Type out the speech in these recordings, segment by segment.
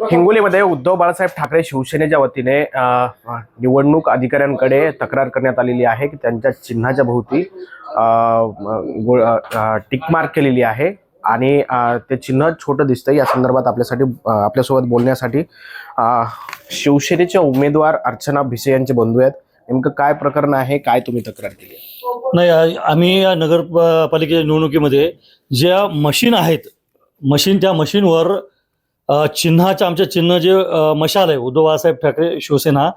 हिंगोलीमध्ये उद्धव बाळासाहेब ठाकरे शिवसेनेच्या वतीने निवडणूक अधिकाऱ्यांकडे तक्रार करण्यात आलेली आहे की त्यांच्या चिन्हाच्या भोवती टिकमार्क केलेली आहे आणि ते चिन्ह छोटं दिसतंय. या संदर्भात आपल्यासाठी आपल्यासोबत बोलण्यासाठी शिवसेनेच्या उमेदवार अर्चना भिसे यांचे बंधू आहेत. नेमकं काय प्रकरण आहे? काय तुम्ही तक्रार केली नाही आम्ही या नगरपालिकेच्या निवडणुकीमध्ये ज्या मशीन आहेत मशीन त्या मशीनवर चिन्हाच्या आमच्या चिन्ह जे मशाल आहे उद्धव बाळासाहेब ठाकरे शिवसेना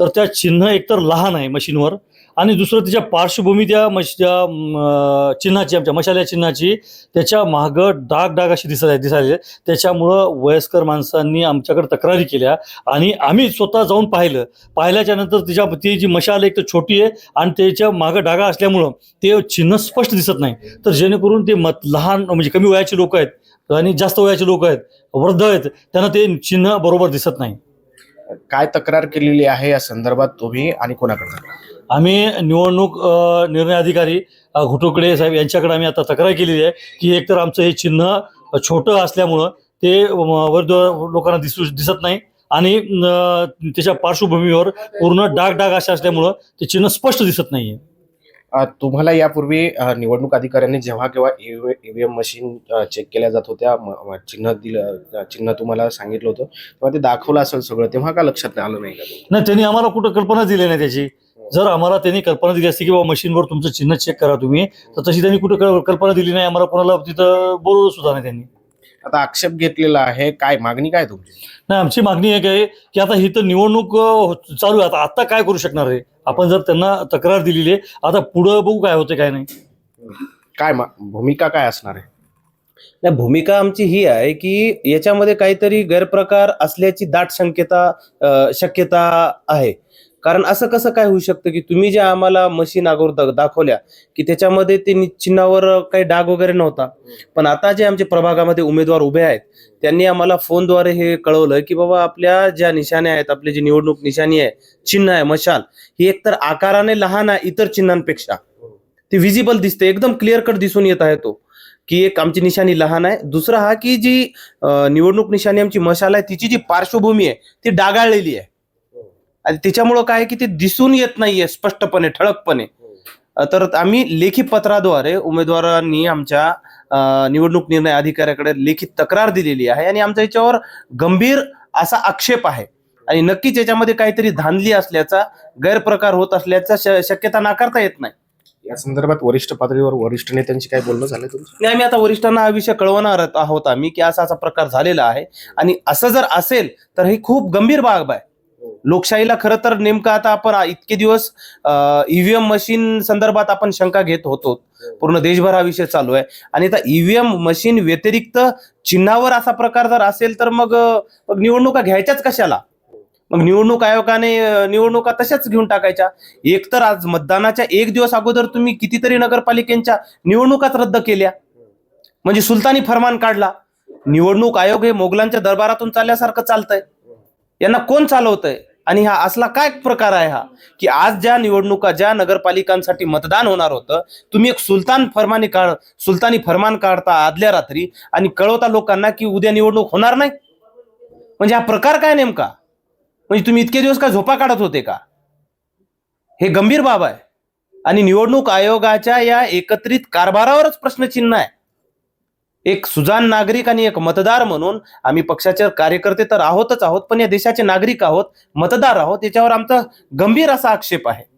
तर त्या चिन्ह एकतर लहान आहे मशीनवर आणि दुसरं त्याच्या पार्श्वभूमी त्या मश त्या चिन्हाची आमच्या मशाल्या चिन्हाची त्याच्या मागं डाग डाग अशी दिसत आहे दिसायले त्याच्यामुळं वयस्कर माणसांनी आमच्याकडे तक्रारी केल्या आणि आम्ही स्वतः जाऊन पाहिलं. पाहिल्याच्या नंतर तिच्या ती जी मशाल एक तर छोटी आहे आणि त्याच्या मागं डागा असल्यामुळं ते चिन्ह स्पष्ट दिसत नाही. तर जेणेकरून ते मत लहान म्हणजे कमी वयाचे लोक आहेत आणि जास्त वयाचे लोक आहेत वृद्ध आहेत त्यांना ते चिन्ह बरोबर दिसत नाही. काय तक्रार केलेली आहे या संदर्भात तुम्ही आणि कोणाकडे आम्ही निवडणूक अ, निर्णय अधिकारी अ, घुटुकडे साहेब यांच्याकडे आम्ही आता तक्रार केलेली आहे की एकतर आमचं हे चिन्ह छोटं असल्यामुळं ते अ, वृद्ध लोकांना दिसू दिसत नाही आणि अ, त्याच्या पार्श्वभूमीवर पूर्ण डाग डाग असे असल्यामुळं ते चिन्ह स्पष्ट दिसत नाहीये. तुम्हाला यापूर्वी निवडणूक अधिकाऱ्यांनी जेव्हा केव्हा ईव्हीएम मशीन चेक केल्या जात होत्या चिन्ह दिलं चिन्ह तुम्हाला सांगितलं होतं तेव्हा ते दाखवलं असेल सगळं तेव्हा का लक्षात आलं नाही का? नाही त्यांनी आम्हाला कुठं कल्पना दिली नाही त्याची. जर आम्हाला त्यांनी कल्पना दिली असती की बाबा मशीनवर तुमचं चिन्ह चेक करा तुम्ही तर तशी त्यांनी कुठं कल- कल्पना दिली नाही आम्हाला कोणाला तिथं बोलवलं सुद्धा नाही त्यांनी. आता आक्षेप घेतलेला आहे. काय मागणी काय तुमची? नाही आमची मागणी एक आहे की आता ही तर निवडणूक अं, चालू आहे. आता आता काय करू शकणार आहे? आपण जर त्यांना तक्रार दिलेली आहे आता पुढं बघू काय होते काय नाही. काय मा- भूमिका काय असणार आहे? नाही भूमिका आमची ही आहे की याच्यामध्ये काहीतरी गैरप्रकार असल्याची दाट शक्यता अ, शक्यता आहे. कारण असं कसं काय होऊ शकतं की तुम्ही जे आम्हाला मशीन अगोदर दाखवल्या की त्याच्यामध्ये ते चिन्हावर काही डाग वगैरे नव्हता. पण आता जे आमच्या प्रभागामध्ये उमेदवार उभे आहेत त्यांनी आम्हाला फोनद्वारे हे कळवलं की बाबा आपल्या ज्या निशाण्या आहेत आपली जी निवडणूक निशाणी आहे चिन्ह आहे मशाल ही एकतर आकाराने लहान आहे इतर चिन्हांपेक्षा. ती विजिबल दिसते एकदम क्लिअर कट दिसून येत आहे तो की एक आमची निशाणी लहान आहे. दुसरा हा की जी निवडणूक निशाणी आमची मशाल आहे तिची जी पार्श्वभूमी आहे ती डागाळलेली आहे. आणि त्याच्यामुळं काय की ते दिसून येत नाहीये स्पष्टपणे ठळकपणे. तर आम्ही लेखी पत्राद्वारे उमेदवारांनी आमच्या निवडणूक निर्णय अधिकाऱ्याकडे लेखी तक्रार दिलेली आहे आणि आमच्या याच्यावर गंभीर असा आक्षेप आहे. आणि नक्कीच याच्यामध्ये काहीतरी धांदली असल्याचा गैरप्रकार होत असल्याचा शक्यता नाकारता येत नाही. या संदर्भात वरिष्ठ पातळीवर वरिष्ठ नेत्यांशी काय बोलणं झालं तुमचं? नाही आम्ही आता वरिष्ठांना हा विषय कळवणार आहोत आम्ही की असा असा प्रकार झालेला आहे. आणि असं जर असेल तर ही खूप गंभीर बाब आहे. लोकशाहीला खरं तर नेमकं आता आपण इतके दिवस ईव्हीएम मशीन संदर्भात आपण शंका घेत होतो. पूर्ण देशभर हा विषय चालू आहे. आणि आता ईव्हीएम मशीन व्यतिरिक्त चिन्हावर असा प्रकार जर असेल तर मग मग निवडणुका घ्यायच्याच कशाला? मग निवडणूक आयोगाने निवडणुका तशाच घेऊन टाकायच्या. एक तर आज मतदानाच्या एक दिवस अगोदर तुम्ही कितीतरी नगरपालिकेच्या निवडणुकाच रद्द केल्या. म्हणजे सुलतानी फरमान काढला. निवडणूक आयोग हे मोगलांच्या दरबारातून चालल्यासारखं चालतंय. यांना कोण चालवतंय? आणि हा असला काय प्रकार आहे हा? की आज ज्या निवडणुका ज्या नगरपालिकांसाठी मतदान होणार होतं तुम्ही एक सुलतान फरमानी काढ सुलतानी फरमान काढता आदल्या रात्री आणि कळवता लोकांना की उद्या निवडणूक होणार नाही? म्हणजे हा प्रकार काय नेमका? म्हणजे तुम्ही इतके दिवस काय झोपा काढत होते का? हे गंभीर बाब आहे. आणि निवडणूक आयोगाच्या या एकत्रित कारभारावरच प्रश्नचिन्ह आहे. एक सुजान नागरिक आणि एक मतदार म्हणून आम्ही पक्षाचे कार्यकर्ते तर आहोतच आहोत पण या देशाचे नागरिक आहोत मतदार आहोत याच्यावर आमचा गंभीर असा आक्षेप आहे.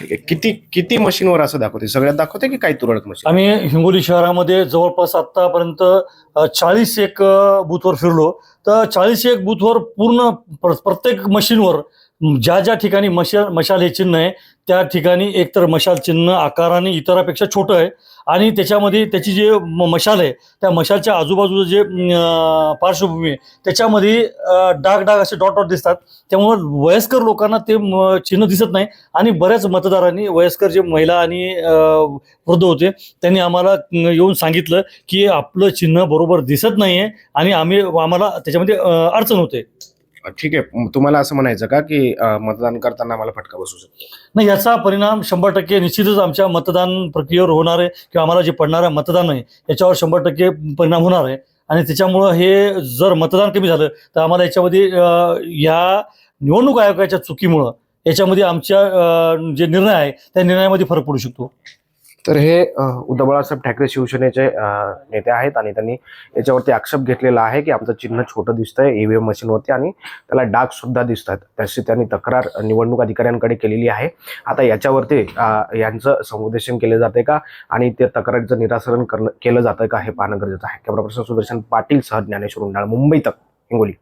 ठीक आहे. किती किती मशीनवर असं दाखवते? सगळ्यात दाखवते की काही तुरळक मशीन? आम्ही हिंगोली शहरामध्ये जवळपास आतापर्यंत चाळीस एक बूथवर फिरलो. तर चाळीस एक बूथवर पूर्ण प्र- प्रत्येक मशीनवर ज्या ज्या ठिकाणी मशाल मशाल हे चिन्ह आहे त्या ठिकाणी एकतर मशाल चिन्ह आकाराने इतरापेक्षा छोटं आहे. आणि त्याच्यामध्ये त्याची जे मशाल आहे त्या मशालच्या आजूबाजूचं जे पार्श्वभूमी आहे त्याच्यामध्ये डाग डाग असे डॉट डॉट दिसतात. त्यामुळं वयस्कर लोकांना ते चिन्ह दिसत नाही. आणि बऱ्याच मतदारांनी वयस्कर जे महिला आणि वृद्ध होते त्यांनी आम्हाला येऊन सांगितलं की आपलं चिन्ह बरोबर दिसत नाही आहे आणि आम्ही आम्हाला त्याच्यामध्ये अडचण होते. ठीक आहे. तुम्हाला असं म्हणायचं का की मतदान करताना आम्हाला फटका बसू शकतो? नाही याचा परिणाम शंभर टक्के निश्चितच आमच्या मतदान प्रक्रियेवर होणार आहे किंवा आम्हाला जे पडणारं मतदान आहे याच्यावर शंभर टक्के परिणाम होणार आहे. आणि त्याच्यामुळं हे जर मतदान कमी झालं तर आम्हाला याच्यामध्ये या निवडणूक आयोगाच्या चुकीमुळं याच्यामध्ये आमच्या जे निर्णय आहे त्या निर्णयामध्ये फरक पडू शकतो. तर हे उद्धव बाळासाहेब ठाकरे शिवसेनेचे नेते आहेत आणि त्यांनी याच्यावरती आक्षेप घेतलेला आहे की आमचं चिन्ह छोटं दिसतंय ईव्हीएम मशीनवरती आणि त्याला डाग सुद्धा दिसतात. त्याची त्यांनी तक्रार निवडणूक अधिकाऱ्यांकडे केलेली आहे. आता याच्यावरती यांचं समुपदेशन केलं जाते का? आणि ते तक्रारीचं निरासरण करणं केलं जातं का? हे पाहणं गरजेचं आहे. कॅमेरा पर्सन सुदर्शन पाटील सह ज्ञानेश्वर उंडाळ मुंबई तक हिंगोली.